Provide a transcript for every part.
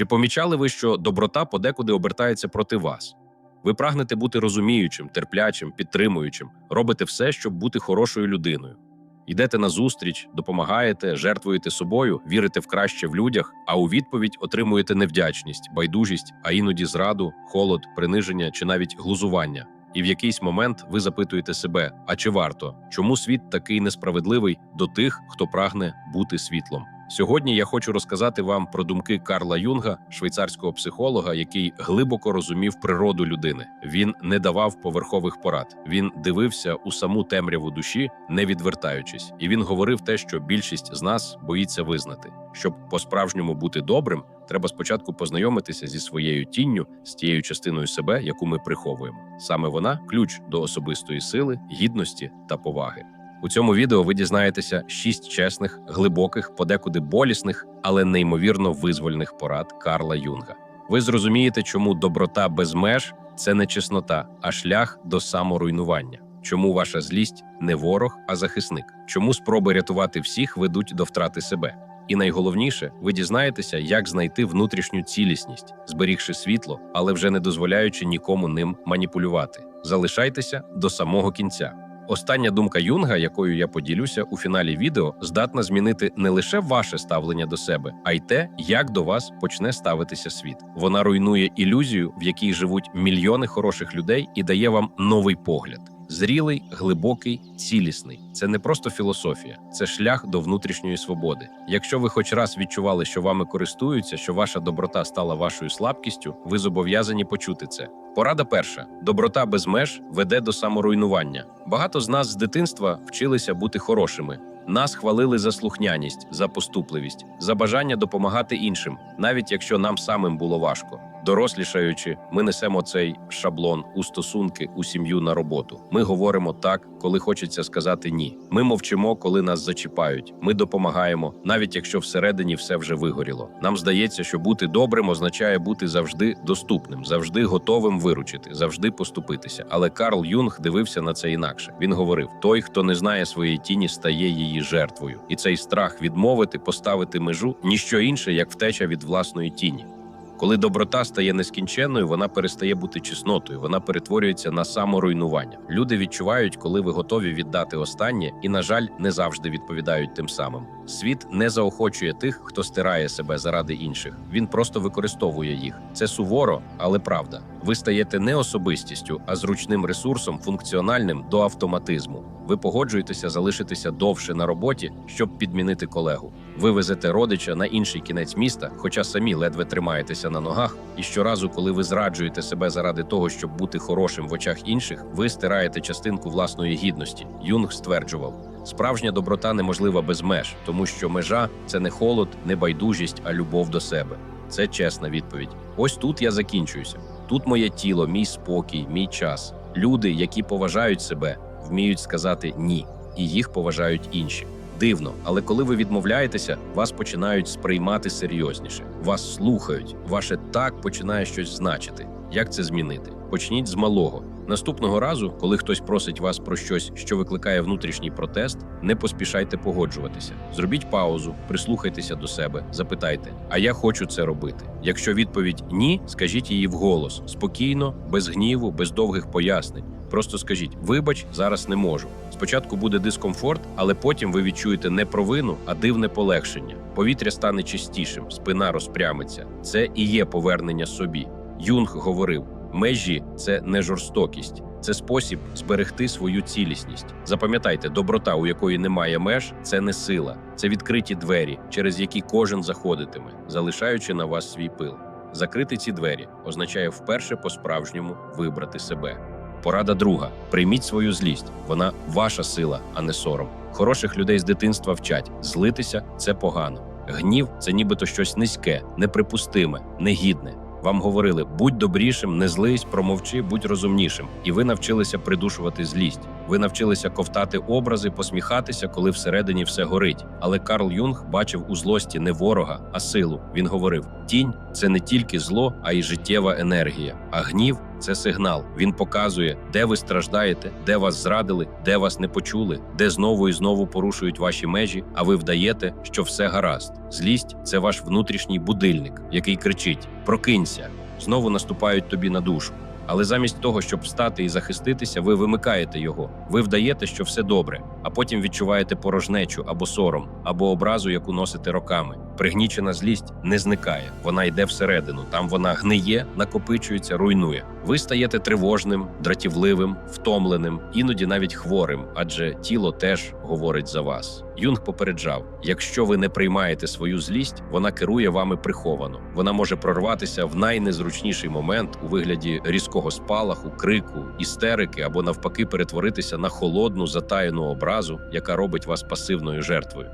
Чи помічали ви, що доброта подекуди обертається проти вас? Ви прагнете бути розуміючим, терплячим, підтримуючим, робите все, щоб бути хорошою людиною. Йдете на зустріч, допомагаєте, жертвуєте собою, вірите в краще в людях, а у відповідь отримуєте невдячність, байдужість, а іноді зраду, холод, приниження чи навіть глузування. І в якийсь момент ви запитуєте себе: а чи варто? Чому світ такий несправедливий до тих, хто прагне бути світлом? Сьогодні я хочу розказати вам про думки Карла Юнга, швейцарського психолога, який глибоко розумів природу людини. Він не давав поверхових порад. Він дивився у саму темряву душі, не відвертаючись, і він говорив те, що більшість з нас боїться визнати. Щоб по-справжньому бути добрим, треба спочатку познайомитися зі своєю тінню, з тією частиною себе, яку ми приховуємо. Саме вона ключ до особистої сили, гідності та поваги. У цьому відео ви дізнаєтеся шість чесних, глибоких, подекуди болісних, але неймовірно визвольних порад Карла Юнга. Ви зрозумієте, чому доброта без меж це не чеснота, а шлях до саморуйнування. Чому ваша злість не ворог, а захисник? Чому спроби рятувати всіх ведуть до втрати себе? І найголовніше, ви дізнаєтеся, як знайти внутрішню цілісність, зберігши світло, але вже не дозволяючи нікому ним маніпулювати. Залишайтеся до самого кінця. Остання думка Юнга, якою я поділюся у фіналі відео, здатна змінити не лише ваше ставлення до себе, а й те, як до вас почне ставитися світ. Вона руйнує ілюзію, в якій живуть мільйони хороших людей, і дає вам новий погляд. Зрілий, глибокий, цілісний це не просто філософія, це шлях до внутрішньої свободи. Якщо ви хоч раз відчували, що вами користуються, що ваша доброта стала вашою слабкістю, ви зобов'язані почути це. Порада перша: доброта без меж веде до саморуйнування. Багато з нас з дитинства вчилися бути хорошими. Нас хвалили за слухняність, за поступливість, за бажання допомагати іншим, навіть якщо нам самим було важко. Дорослішаючи, ми несемо цей шаблон у стосунки, у сім'ю на роботу. Ми говоримо так, коли хочеться сказати ні. Ми мовчимо, коли нас зачіпають. Ми допомагаємо, навіть якщо всередині все вже вигоріло. Нам здається, що бути добрим означає бути завжди доступним, завжди готовим виручити, завжди поступитися. Але Карл Юнг дивився на це інакше. Він говорив: той, хто не знає своєї тіні, стає її жертвою, і цей страх відмовити, поставити межу ніщо інше, як втеча від власної тіні. Коли доброта стає нескінченною, вона перестає бути чеснотою, вона перетворюється на саморуйнування. Люди відчувають, коли ви готові віддати останнє, і, на жаль, не завжди відповідають тим самим. Світ не заохочує тих, хто стирає себе заради інших. Він просто використовує їх. Це суворо, але правда. Ви стаєте не особистістю, а зручним ресурсом, функціональним до автоматизму. Ви погоджуєтеся залишитися довше на роботі, щоб підмінити колегу. Ви везете родича на інший кінець міста, хоча самі ледве тримаєтеся на ногах. І щоразу, коли ви зраджуєте себе заради того, щоб бути хорошим в очах інших, ви стираєте частинку власної гідності. Юнг стверджував. Справжня доброта неможлива без меж, тому що межа це не холод, не байдужість, а любов до себе. Це чесна відповідь. Ось тут я закінчуюся. Тут моє тіло, мій спокій, мій час. Люди, які поважають себе, вміють сказати ні, і їх поважають інші. Дивно, але коли ви відмовляєтеся, вас починають сприймати серйозніше. Вас слухають, ваше так починає щось значити. Як це змінити? Почніть з малого. Наступного разу, коли хтось просить вас про щось, що викликає внутрішній протест, не поспішайте погоджуватися. Зробіть паузу, прислухайтеся до себе, запитайте, а я хочу це робити. Якщо відповідь ні, скажіть її вголос, спокійно, без гніву, без довгих пояснень. Просто скажіть: вибач, зараз не можу. Спочатку буде дискомфорт, але потім ви відчуєте не провину, а дивне полегшення. Повітря стане чистішим, спина розпрямиться. Це і є повернення собі. Юнг говорив: межі це не жорстокість, це спосіб зберегти свою цілісність. Запам'ятайте, доброта, у якої немає меж, це не сила, це відкриті двері, через які кожен заходитиме, залишаючи на вас свій пил. Закрити ці двері означає вперше по-справжньому вибрати себе. Порада друга: прийміть свою злість. Вона ваша сила, а не сором. Хороших людей з дитинства вчать злитися це погано. Гнів це нібито щось низьке, неприпустиме, негідне. Вам говорили: будь добрішим, не злись, промовчи, будь розумнішим. І ви навчилися придушувати злість. Ви навчилися ковтати образи, посміхатися, коли всередині все горить. Але Карл Юнг бачив у злості не ворога, а силу. Він говорив: тінь це не тільки зло, а й життєва енергія. А гнів Це сигнал. Він показує, де ви страждаєте, де вас зрадили, де вас не почули, де знову і знову порушують ваші межі, а ви вдаєте, що все гаразд. Злість це ваш внутрішній будильник, який кричить: Прокинься! Знову наступають тобі на душу. Але замість того, щоб встати і захиститися, ви вимикаєте його. Ви вдаєте, що все добре, а потім відчуваєте порожнечу або сором, або образу, яку носите роками. Пригнічена злість не зникає, вона йде всередину. Там вона гниє, накопичується, руйнує. Ви стаєте тривожним, дратівливим, втомленим, іноді навіть хворим, адже тіло теж говорить за вас. Юнг попереджав: якщо ви не приймаєте свою злість, вона керує вами приховано. Вона може прорватися в найнезручніший момент у вигляді різкого спалаху, крику, істерики або навпаки перетворитися на холодну затаєну образу, яка робить вас пасивною жертвою.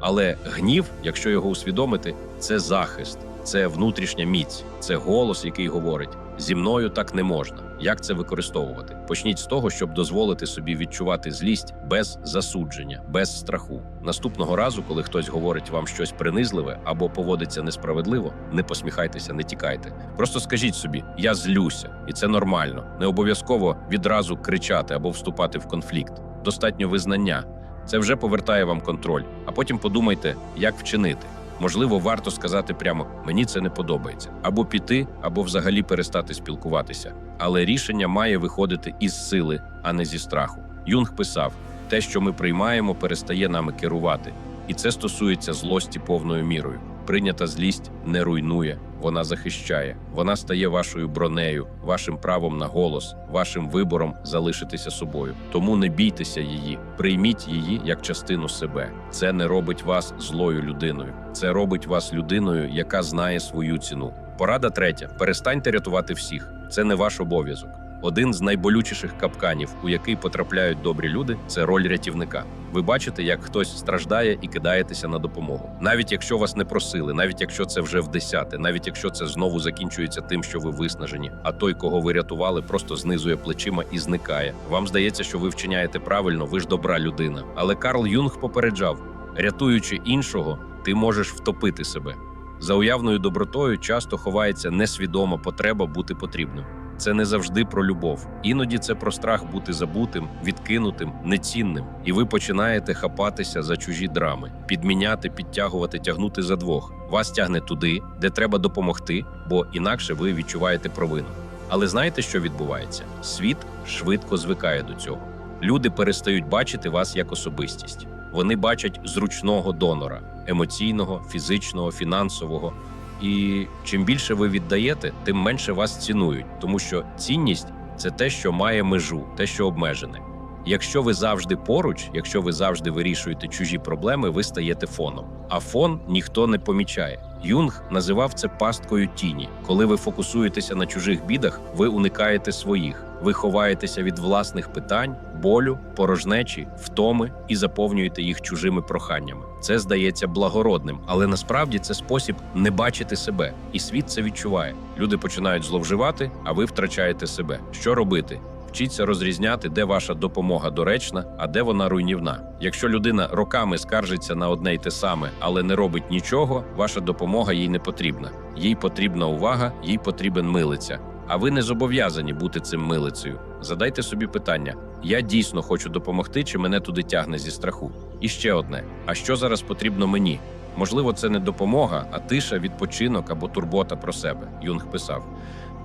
Але гнів, якщо його усвідомити, це захист, це внутрішня міць, це голос, який говорить: зі мною так не можна. Як це використовувати? Почніть з того, щоб дозволити собі відчувати злість без засудження, без страху. Наступного разу, коли хтось говорить вам щось принизливе або поводиться несправедливо, не посміхайтеся, не тікайте. Просто скажіть собі: я злюся, і це нормально. Не обов'язково відразу кричати або вступати в конфлікт. Достатньо визнання. Це вже повертає вам контроль. А потім подумайте, як вчинити. Можливо, варто сказати прямо мені це не подобається, або піти, або взагалі перестати спілкуватися. Але рішення має виходити із сили, а не зі страху. Юнг писав: те, що ми приймаємо, перестає нами керувати, і це стосується злості повною мірою. Прийнята злість не руйнує, вона захищає. Вона стає вашою бронею, вашим правом на голос, вашим вибором залишитися собою. Тому не бійтеся її, прийміть її як частину себе. Це не робить вас злою людиною. Це робить вас людиною, яка знає свою ціну. Порада третя: перестаньте рятувати всіх. Це не ваш обов'язок. Один з найболючіших капканів, у який потрапляють добрі люди, це роль рятівника. Ви бачите, як хтось страждає і кидаєтеся на допомогу, навіть якщо вас не просили, навіть якщо це вже в десяте, навіть якщо це знову закінчується тим, що ви виснажені, а той, кого ви рятували, просто знизує плечима і зникає. Вам здається, що ви вчиняєте правильно, ви ж добра людина. Але Карл Юнг попереджав: рятуючи іншого, ти можеш втопити себе. За уявною добротою часто ховається несвідома потреба бути потрібним. Це не завжди про любов. Іноді це про страх бути забутим, відкинутим, нецінним. І ви починаєте хапатися за чужі драми, підміняти, підтягувати, тягнути за двох. Вас тягне туди, де треба допомогти, бо інакше ви відчуваєте провину. Але знаєте, що відбувається? Світ швидко звикає до цього. Люди перестають бачити вас як особистість. Вони бачать зручного донора емоційного, фізичного, фінансового. І чим більше ви віддаєте, тим менше вас цінують, тому що цінність це те, що має межу, те, що обмежене. Якщо ви завжди поруч, якщо ви завжди вирішуєте чужі проблеми, ви стаєте фоном. А фон ніхто не помічає. Юнг називав це пасткою тіні. Коли ви фокусуєтеся на чужих бідах, ви уникаєте своїх. Ви ховаєтеся від власних питань, болю, порожнечі, втоми і заповнюєте їх чужими проханнями. Це здається благородним, але насправді це спосіб не бачити себе, і світ це відчуває. Люди починають зловживати, а ви втрачаєте себе. Що робити? Вчіться розрізняти, де ваша допомога доречна, а де вона руйнівна. Якщо людина роками скаржиться на одне й те саме, але не робить нічого, ваша допомога їй не потрібна. Їй потрібна увага, їй потрібен милиця. А ви не зобов'язані бути цим милицею. Задайте собі питання: я дійсно хочу допомогти, чи мене туди тягне зі страху? І ще одне: а що зараз потрібно мені? Можливо, це не допомога, а тиша, відпочинок або турбота про себе. Юнг писав: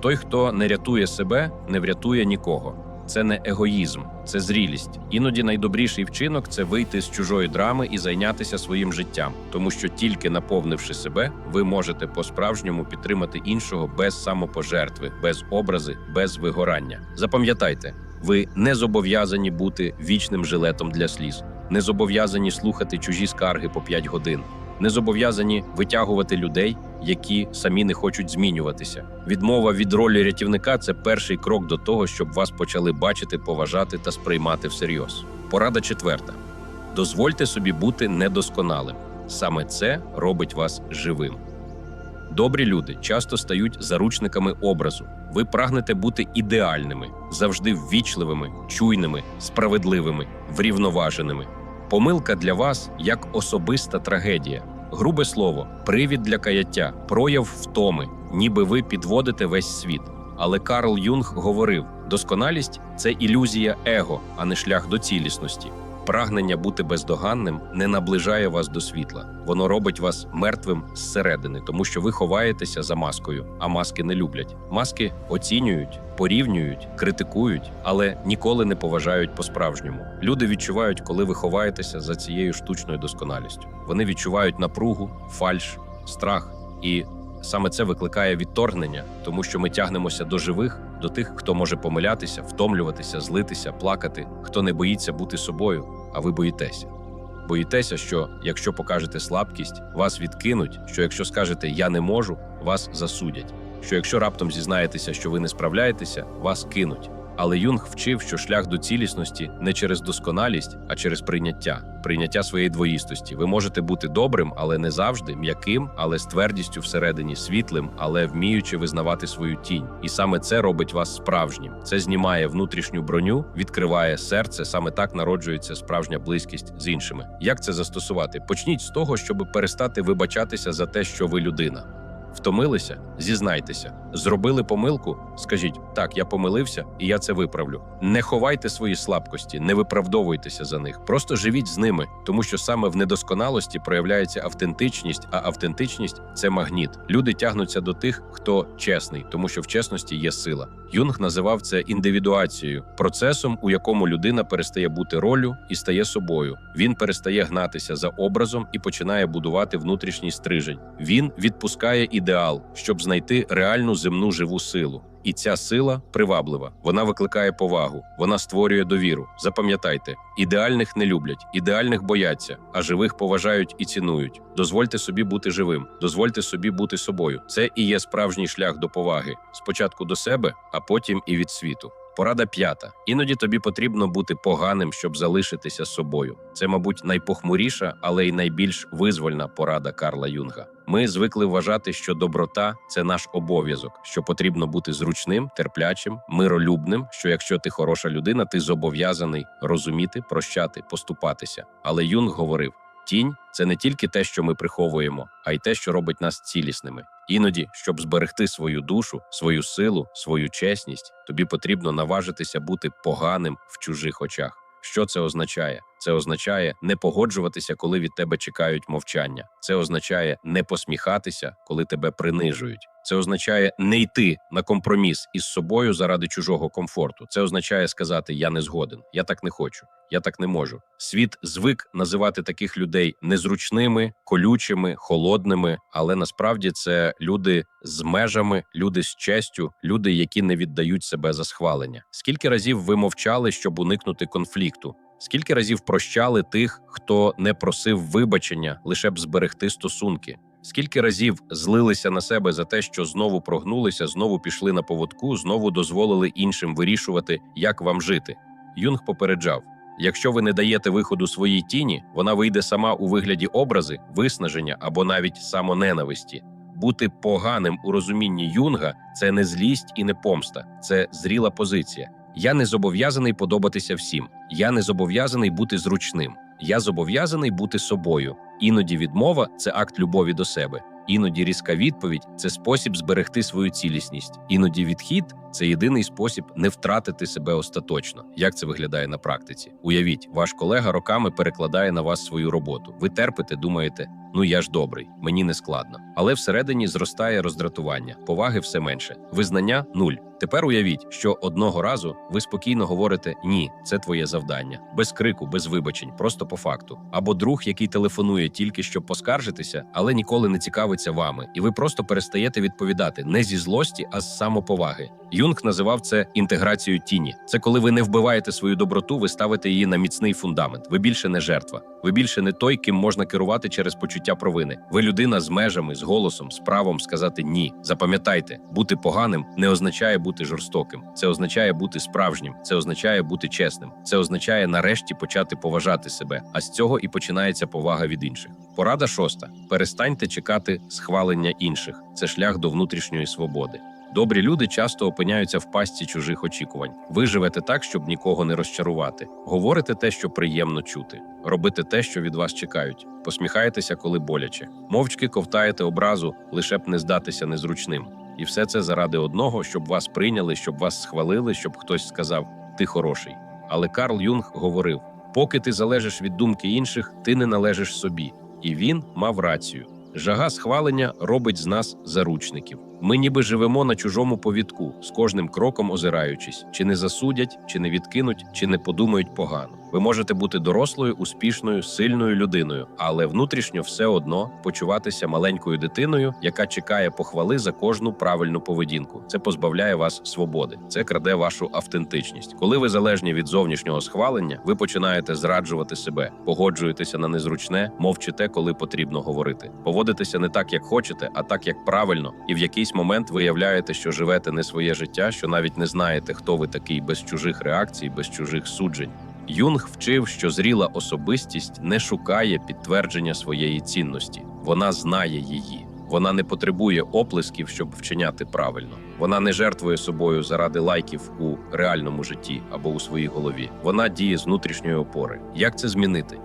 той, хто не рятує себе, не врятує нікого. Це не егоїзм, це зрілість. Іноді найдобріший вчинок це вийти з чужої драми і зайнятися своїм життям, тому що тільки наповнивши себе, ви можете по-справжньому підтримати іншого без самопожертви, без образи, без вигорання. Запам'ятайте, ви не зобов'язані бути вічним жилетом для сліз, не зобов'язані слухати чужі скарги по 5 годин, не зобов'язані витягувати людей, які самі не хочуть змінюватися. Відмова від ролі рятівника це перший крок до того, щоб вас почали бачити, поважати та сприймати всерйоз. Порада четверта: дозвольте собі бути недосконалим. Саме це робить вас живим. Добрі люди часто стають заручниками образу. Ви прагнете бути ідеальними, завжди ввічливими, чуйними, справедливими, врівноваженими. Помилка для вас як особиста трагедія. Грубе слово, привід для каяття, прояв втоми, ніби ви підводите весь світ. Але Карл Юнг говорив: досконалість це ілюзія его, а не шлях до цілісності. Прагнення бути бездоганним не наближає вас до світла. Воно робить вас мертвим зсередини, тому що ви ховаєтеся за маскою, а маски не люблять. Маски оцінюють, порівнюють, критикують, але ніколи не поважають по-справжньому. Люди відчувають, коли ви ховаєтеся за цією штучною досконалістю. Вони відчувають напругу, фальш, страх і. Саме це викликає відторгнення, тому що ми тягнемося до живих, до тих, хто може помилятися, втомлюватися, злитися, плакати, хто не боїться бути собою, а ви боїтеся. Боїтеся, що якщо покажете слабкість, вас відкинуть, що якщо скажете я не можу, вас засудять. Що якщо раптом зізнаєтеся, що ви не справляєтеся, вас кинуть. Але Юнг вчив, що шлях до цілісності не через досконалість, а через прийняття, прийняття своєї двоїстості. Ви можете бути добрим, але не завжди, м'яким, але з твердістю всередині, світлим, але вміючи визнавати свою тінь. І саме це робить вас справжнім. Це знімає внутрішню броню, відкриває серце. Саме так народжується справжня близькість з іншими. Як це застосувати? Почніть з того, щоб перестати вибачатися за те, що ви людина. Втомилися? Зізнайтеся. Зробили помилку? Скажіть, так, я помилився, і я це виправлю. Не ховайте свої слабкості, не виправдовуйтеся за них. Просто живіть з ними, тому що саме в недосконалості проявляється автентичність, а автентичність це магніт. Люди тягнуться до тих, хто чесний, тому що в чесності є сила. Юнг називав це індивідуацією, процесом, у якому людина перестає бути роллю і стає собою. Він перестає гнатися за образом і починає будувати внутрішній стрижень. Він відпускає ідеал, щоб знайти реальну земну живу силу. І ця сила приваблива. Вона викликає повагу, вона створює довіру. Запам'ятайте, ідеальних не люблять, ідеальних бояться, а живих поважають і цінують. Дозвольте собі бути живим, дозвольте собі бути собою. Це і є справжній шлях до поваги. Спочатку до себе, а потім і від світу. Порада п'ята. Іноді тобі потрібно бути поганим, щоб залишитися собою. Це, мабуть, найпохмуріша, але й найбільш визвольна порада Карла Юнга. Ми звикли вважати, що доброта це наш обов'язок, що потрібно бути зручним, терплячим, миролюбним. Що якщо ти хороша людина, ти зобов'язаний розуміти, прощати, поступатися. Але Юнг говорив: тінь це не тільки те, що ми приховуємо, а й те, що робить нас цілісними. Іноді, щоб зберегти свою душу, свою силу, свою чесність, тобі потрібно наважитися бути поганим в чужих очах. Що це означає? Це означає не погоджуватися, коли від тебе чекають мовчання. Це означає не посміхатися, коли тебе принижують. Це означає не йти на компроміс із собою заради чужого комфорту. Це означає сказати Я не згоден, я так не хочу, я так не можу. Світ звик називати таких людей незручними, колючими, холодними, але насправді це люди з межами, люди з честю, люди, які не віддають себе за схвалення. Скільки разів ви мовчали, щоб уникнути конфлікту? Скільки разів прощали тих, хто не просив вибачення, лише б зберегти стосунки? Скільки разів злилися на себе за те, що знову прогнулися, знову пішли на поводку, знову дозволили іншим вирішувати, як вам жити? Юнг попереджав: якщо ви не даєте виходу своїй тіні, вона вийде сама у вигляді образи, виснаження або навіть самоненависті. Бути поганим у розумінні юнга це не злість і не помста, це зріла позиція. Я не зобов'язаний подобатися всім. Я не зобов'язаний бути зручним. Я зобов'язаний бути собою. Іноді відмова це акт любові до себе. Іноді різка відповідь це спосіб зберегти свою цілісність. Іноді відхід це єдиний спосіб не втратити себе остаточно. Як це виглядає на практиці? Уявіть, ваш колега роками перекладає на вас свою роботу. Ви терпите, думаєте, ну я ж добрий, мені не складно. Але всередині зростає роздратування, поваги все менше, визнання нуль. Тепер уявіть, що одного разу ви спокійно говорите Ні, це твоє завдання, без крику, без вибачень, просто по факту. Або друг, який телефонує тільки щоб поскаржитися, але ніколи не цікавиться вами, і ви просто перестаєте відповідати не зі злості, а з самоповаги. Юнг називав це інтеграцією тіні. Це коли ви не вбиваєте свою доброту, ви ставите її на міцний фундамент. Ви більше не жертва. Ви більше не той, ким можна керувати через почуття провини. Ви людина з межами, з голосом, з правом сказати ні. Запам'ятайте, бути поганим не означає бути жорстоким. Це означає бути справжнім. Це означає бути чесним. Це означає нарешті почати поважати себе. А з цього і починається повага від інших. Порада шоста: перестаньте чекати схвалення інших. Це шлях до внутрішньої свободи. Добрі люди часто опиняються в пастці чужих очікувань. Ви живете так, щоб нікого не розчарувати. Говорите те, що приємно чути. Робите те, що від вас чекають. Посміхаєтеся, коли боляче. Мовчки ковтаєте образу, лише б не здатися незручним. І все це заради одного, щоб вас прийняли, щоб вас схвалили, щоб хтось сказав ти хороший. Але Карл Юнг говорив: поки ти залежиш від думки інших, ти не належиш собі. І він мав рацію. Жага схвалення робить з нас заручників. Ми ніби живемо на чужому повідку, з кожним кроком озираючись, чи не засудять, чи не відкинуть, чи не подумають погано. Ви можете бути дорослою, успішною, сильною людиною, але внутрішньо все одно почуватися маленькою дитиною, яка чекає похвали за кожну правильну поведінку. Це позбавляє вас свободи, це краде вашу автентичність. Коли ви залежні від зовнішнього схвалення, ви починаєте зраджувати себе, погоджуєтеся на незручне, мовчите, коли потрібно говорити. Поводитеся не так, як хочете, а так, як правильно, і в якийсь момент виявляєте, що живете не своє життя, що навіть не знаєте, хто ви такий без чужих реакцій, без чужих суджень. Юнг вчив, що зріла особистість не шукає підтвердження своєї цінності, вона знає її. Вона не потребує оплесків, щоб вчиняти правильно. Вона не жертвує собою заради лайків у реальному житті або у своїй голові. Вона діє з внутрішньої опори. Як це змінити?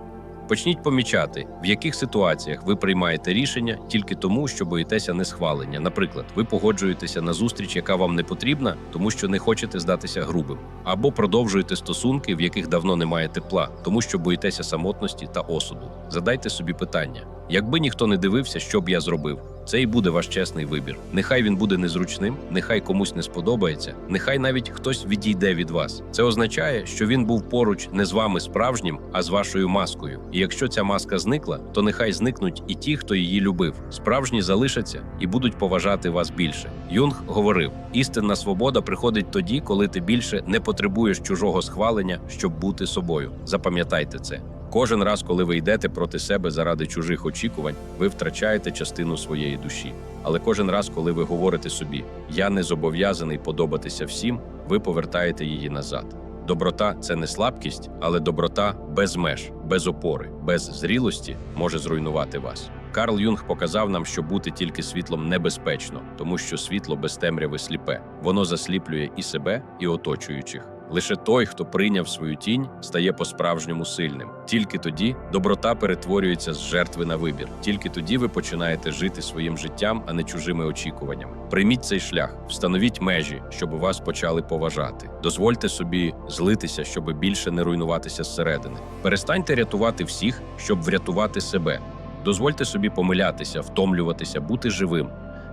Почніть помічати, в яких ситуаціях ви приймаєте рішення тільки тому, що боїтеся несхвалення. Наприклад, ви погоджуєтеся на зустріч, яка вам не потрібна, тому що не хочете здатися грубим, або продовжуєте стосунки, в яких давно немає тепла, тому що боїтеся самотності та осуду. Задайте собі питання: якби ніхто не дивився, що б я зробив. Це і буде ваш чесний вибір. Нехай він буде незручним, нехай комусь не сподобається, нехай навіть хтось відійде від вас. Це означає, що він був поруч не з вами справжнім, а з вашою маскою. І якщо ця маска зникла, то нехай зникнуть і ті, хто її любив. Справжні залишаться і будуть поважати вас більше. Юнг говорив: істинна свобода приходить тоді, коли ти більше не потребуєш чужого схвалення, щоб бути собою. Запам'ятайте це. Кожен раз, коли ви йдете проти себе заради чужих очікувань, ви втрачаєте частину своєї душі. Але кожен раз, коли ви говорите собі Я не зобов'язаний подобатися всім, ви повертаєте її назад. Доброта це не слабкість, але доброта без меж, без опори, без зрілості може зруйнувати вас. Карл Юнг показав нам, що бути тільки світлом небезпечно, тому що світло без темряви сліпе. Воно засліплює і себе, і оточуючих. Лише той, хто прийняв свою тінь, стає по-справжньому сильним. Тільки тоді доброта перетворюється з жертви на вибір. Тільки тоді ви починаєте жити своїм життям, а не чужими очікуваннями. Прийміть цей шлях, встановіть межі, щоб вас почали поважати. Дозвольте собі злитися, щоб більше не руйнуватися зсередини. Перестаньте рятувати всіх, щоб врятувати себе. Дозвольте собі помилятися, втомлюватися, бути живим.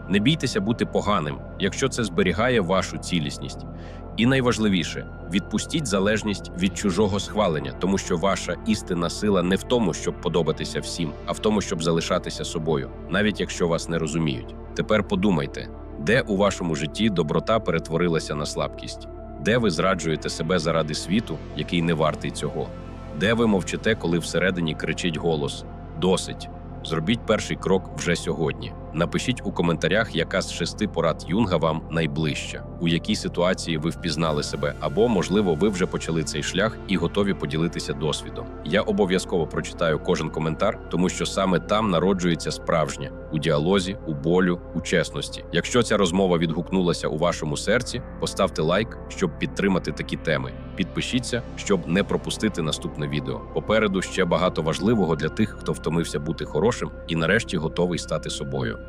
Не бійтеся бути поганим, якщо це зберігає вашу цілісність. І найважливіше відпустіть залежність від чужого схвалення, тому що ваша істинна сила не в тому, щоб подобатися всім, а в тому, щоб залишатися собою, навіть якщо вас не розуміють. Тепер подумайте, де у вашому житті доброта перетворилася на слабкість, де ви зраджуєте себе заради світу, який не вартий цього, де ви мовчите, коли всередині кричить голос Досить. Зробіть перший крок вже сьогодні. Напишіть у коментарях, яка з шести порад Юнга вам найближча, у якій ситуації ви впізнали себе, або, можливо, ви вже почали цей шлях і готові поділитися досвідом. Я обов'язково прочитаю кожен коментар, тому що саме там народжується справжнє у діалозі, у болю, у чесності. Якщо ця розмова відгукнулася у вашому серці, поставте лайк, щоб підтримати такі теми. Підпишіться, щоб не пропустити наступне відео. Попереду ще багато важливого для тих, хто втомився бути хорошим і нарешті готовий стати собою.